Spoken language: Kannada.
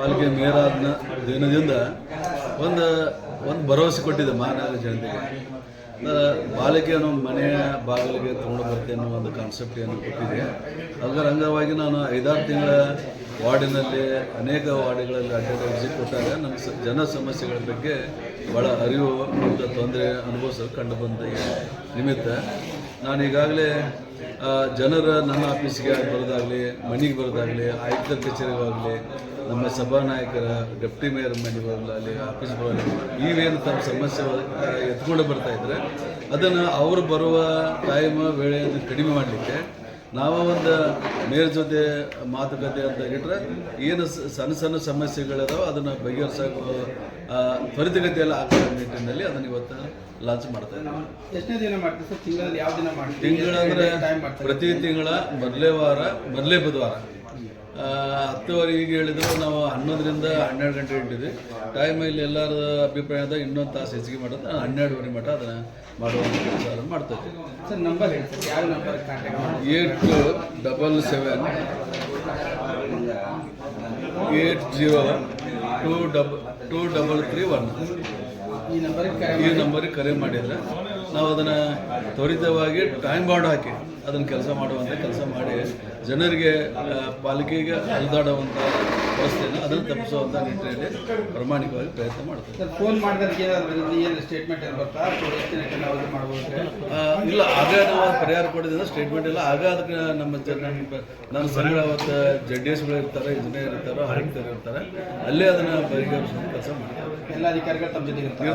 ಪಾಲಿಕೆ ಮೇಯರ್ ಆದ ದಿನದಿಂದ ಒಂದು ಒಂದು ಭರವಸೆ ಕೊಟ್ಟಿದೆ ಮಹಾನಗರ ಜನತೆಗೆ. ಬಾಲಿಕೆ ಅನ್ನೋ ಮನೆಯ ಬಾಗಿಲಿಗೆ ತಗೊಂಡು ಬರ್ತೇನೆ ಅನ್ನೋ ಒಂದು ಕಾನ್ಸೆಪ್ಟ್ ಏನು ಕೊಟ್ಟಿದೆ. ಅದರ ಅಂಗವಾಗಿ ನಾನು ಐದಾರು ತಿಂಗಳ ವಾರ್ಡಿನಲ್ಲಿ ಅನೇಕ ವಾರ್ಡ್ಗಳಲ್ಲಿ ಅಡ್ಡ ಕೊಟ್ಟಾಗ ನಮ್ಮ ಜನ ಸಮಸ್ಯೆಗಳ ಬಗ್ಗೆ ಭಾಳ ಅರಿವು ಮತ್ತು ತೊಂದರೆ ಅನುಭವಿಸಲು ಕಂಡು ಬಂದ ನಿಮಿತ್ತ. ನಾನು ಈಗಾಗಲೇ ಜನರ ನನ್ನ ಆಫೀಸ್ಗೆ ಬರೋದಾಗಲಿ, ಮನೆಗೆ ಬರೋದಾಗಲಿ, ಆಯುಕ್ತ ಕಚೇರಿಗಾಗಲಿ ನಮ್ಮ ಸಭಾನಾಯಕರ, ಡೆಪ್ಟಿ ಮೇಯರ್ ಮನೆಗೆ ಬರಲ್ಲ ಅಲ್ಲಿ ಆಫೀಸ್ ಇವೇನು ತಮ್ಮ ಸಮಸ್ಯೆ ಎತ್ಕೊಂಡು ಬರ್ತಾ ಇದ್ರೆ, ಅದನ್ನು ಅವರು ಬರುವ ಟೈಮ್ ವೇಳೆಯನ್ನು ಕಡಿಮೆ ಮಾಡಲಿಕ್ಕೆ ನಾವು ಒಂದು ಮೇಯರ್ ಜೊತೆ ಮಾತುಕತೆ ಅಂತ ಇಟ್ಟರೆ ಏನು ಸಣ್ಣ ಸಣ್ಣ ಸಮಸ್ಯೆಗಳಿದಾವೆ, ಅದನ್ನು ಬಗೆಹರಿಸೋಕೆ ತ್ವರಿತಗತಿಯಲ್ಲಿ ಆಗೋ ನಿಟ್ಟಿನಲ್ಲಿ ಅದನ್ನು ಇವತ್ತು ಲಾಂಚ್ ಮಾಡ್ತಾ ಇದ್ದೀವಿ. ಎಷ್ಟನೇ ದಿನ ಮಾಡ್ತೀವಿ ಸರ್? ತಿಂಗಳಲ್ಲಿ ಯಾವ ದಿನ ಮಾಡ್ತೀವಿ? ತಿಂಗಳಂದ್ರೆ ಪ್ರತಿ ತಿಂಗಳ ಮೊದಲೇ ವಾರ ಮೊದಲೇ ಬುಧವಾರ. ಹತ್ತುವರೆ ಈಗ ಹೇಳಿದ್ರು ನಾವು ಹನ್ನೊಂದರಿಂದ ಹನ್ನೆರಡು ಗಂಟೆ ಇಟ್ಟಿದ್ವಿ ಟೈಮ್ ಇಲ್ಲಿ ಎಲ್ಲರ ಅಭಿಪ್ರಾಯದ ಇನ್ನೊಂದು ತಾಸು ಹೆಚ್ಚಿಗೆ ಮಾಡೋದು ನಾನು ಹನ್ನೆರಡುವರೆ ಮಟ್ಟ ಅದನ್ನು ಮಾಡುವಂಥ ಕೆಲಸ ಮಾಡ್ತಾ ಇದ್ದೀವಿ ಸರ್ ನಂಬರ್ ಯಾವ number eight two double seven eight zero two double two double three one ಈ ನಂಬರ್ಗೆ ಕರೆ ಈ ನಂಬರಿಗೆ ಕರೆ ಮಾಡಿದರೆ ನಾವು ಅದನ್ನು ತ್ವರಿತವಾಗಿ ಟೈಮ್ ಬಾಂಡ್ ಹಾಕಿ ಅದನ್ನು ಕೆಲಸ ಮಾಡುವಂಥ ಕೆಲಸ ಮಾಡಿ. ಜನರಿಗೆ ಪಾಲಿಕೆಗೆ ಅಲ್ದಾಡುವಂಥ ವ್ಯವಸ್ಥೆಯನ್ನು ಅದನ್ನು ತಪ್ಪಿಸುವಂಥ ನಿಟ್ಟಿನಲ್ಲಿ ಪ್ರಾಮಾಣಿಕವಾಗಿ ಪ್ರಯತ್ನ ಮಾಡ್ತಾರೆ ಫೋನ್ ಮಾಡಿದ್ರೆ ಏನು ಸ್ಟೇಟ್ಮೆಂಟ್ ಏನು ಬರ್ತಾ? ಇಲ್ಲ ಆಗ ನಾವು ಪರಿಹಾರ ಕೊಡೋದ್ರಿಂದ ಸ್ಟೇಟ್ಮೆಂಟ್ ಇಲ್ಲ. ಆಗ ಅದಕ್ಕೆ ನಮ್ಮ ಜನ ನಮ್ಮ ನನ್ನ ಸಂಘ ಅವತ್ತು ಜಡ್ ಡಿ ಎಸ್ಗಳು ಇರ್ತಾರೆ ಇಂಜಿನಿಯರ್ ಇರ್ತಾರೆ ಆಯುಕ್ತರು ಇರ್ತಾರೆ. ಅಲ್ಲೇ ಅದನ್ನು ಬಗೆಹರಿಸುವ ಕೆಲಸ ಮಾಡ್ತಾರೆ. ಎಲ್ಲ ಅಧಿಕಾರಿಗಳು ತಮ್ಮ ಜೊತೆಗೆ ಇರ್ತಾರೆ.